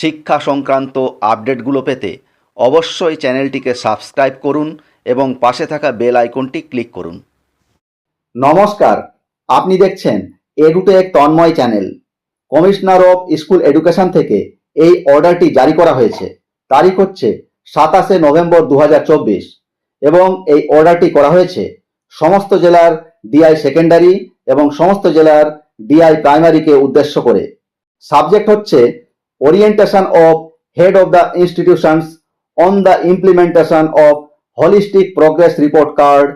শিক্ষা সংক্রান্ত আপডেটগুলো পেতে অবশ্যই চ্যানেলটিকে সাবস্ক্রাইব করুন এবং পাশে থাকা বেল আইকনটি ক্লিক করুন। নমস্কার, আপনি দেখছেন Edutech Tanmoy channel. Commissioner of school education থেকে এই অর্ডারটি জারি করা হয়েছে। তারিখ হচ্ছে সাতাশে নভেম্বর দু হাজার চব্বিশ এবং এই অর্ডারটি করা হয়েছে সমস্ত জেলার ডিআই সেকেন্ডারি এবং সমস্ত জেলার ডিআই প্রাইমারিকে উদ্দেশ্য করে। সাবজেক্ট হচ্ছে of the institutions on the implementation of holistic progress report card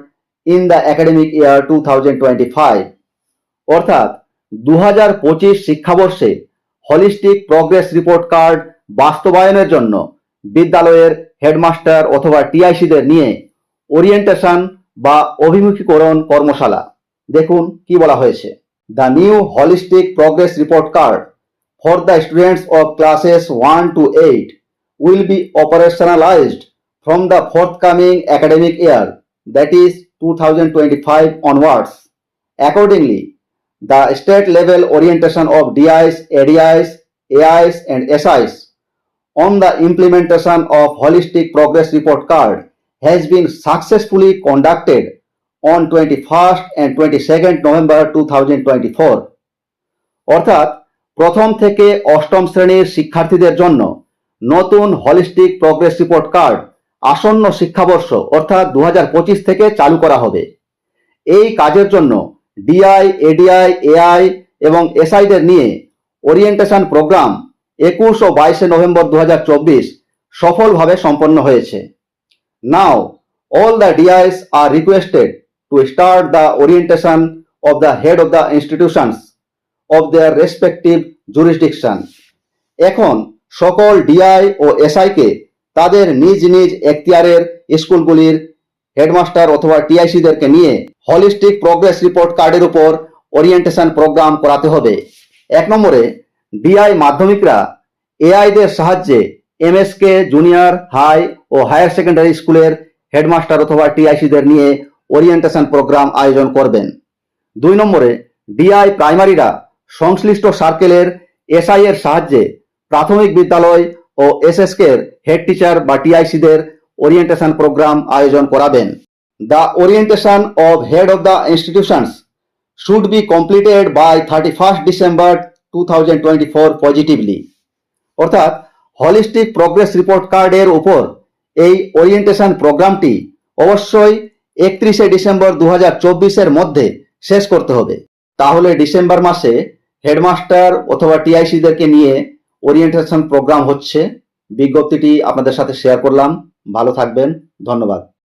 in the academic year two thousand twenty five অর্থাৎ দু হাজার পঁচিশ শিক্ষাবর্ষে হলিস্টিক প্রগ্রেস রিপোর্ট কার্ড বাস্তবায়নের জন্য বিদ্যালয়ের হেডমাস্টার অথবা টিআইসিদের নিয়ে ওরিয়েন্টেশন বা অভিমুখীকরণ কর্মশালা। দেখুন কি বলা হয়েছে। The new holistic progress report card for the students of classes one to eight will be operationalized from the forthcoming academic year, that is 2025 onwards. Accordingly, the state level orientation of DIs, ADIs, AIs, and SIs on the implementation of Holistic Progress Report Card has been successfully conducted on 21st and 22nd November 2024. অর্থাৎ প্রথম থেকে অষ্টম শ্রেণির শিক্ষার্থীদের জন্য নতুন holistic progress report card আসন্ন শিক্ষাবর্ষ, অর্থাৎ দু হাজার পঁচিশ থেকে চালু করা হবে। এই কাজের জন্য ডিআই এডিআই এআই এবং এসআইদের নিয়ে ওরিয়েন্টেশন প্রোগ্রাম একুশ ও বাইশে নভেম্বর দু হাজার চব্বিশ সফলভাবে সম্পন্ন হয়েছে। Now all the DIs are requested to start the orientation of the head of the institutions of their respective jurisdiction এখন সকল ডিআই ও এসআইকে তাদের নিজ নিজ এখতিয়ারের স্কুলগুলির হেডমাস্টার অথবা টিআইসিদেরকে নিয়ে হলিস্টিক প্রোগ্রেস রিপোর্ট কার্ডের উপর ওরিয়েন্টেশন প্রোগ্রাম করাতে হবে। এক নম্বরে ডিআই মাধ্যমিকরা এআইদের সাহায্যে এমএসকে জুনিয়র হাই ও হায়ার সেকেন্ডারি স্কুলের হেডমাস্টার অথবা টিআইসিদের নিয়ে ওরিয়েন্টেশন প্রোগ্রাম আয়োজন করবেন। দুই নম্বরে ডিআই প্রাইমারিরা সংশ্লিষ্ট সার্কেলের এসআই এর সাহায্যে প্রাথমিক বিদ্যালয় ও এসএসকে এর হেড টিচার বা টিআইসিদের ওরিয়েন্টেশন প্রোগ্রাম আয়োজন করাবেন। The orientation of head of the institutions should be completed by thirty first December two thousand twenty four positively. অর্থাৎ হলিস্টিক প্রোগ্রেস রিপোর্ট কার্ডের উপর এই ওরিয়েন্টেশন প্রোগ্রামটি অবশ্যই একত্রিশে ডিসেম্বর দু হাজার মধ্যে শেষ করতে হবে। তাহলে ডিসেম্বর মাসে হেডমাস্টার অথবা টিআইসিদেরকে নিয়ে ওরিয়েন্টেশন প্রোগ্রাম হচ্ছে। বিজ্ঞপ্তিটি আপনাদের সাথে শেয়ার করলাম। ভালো থাকবেন। ধন্যবাদ।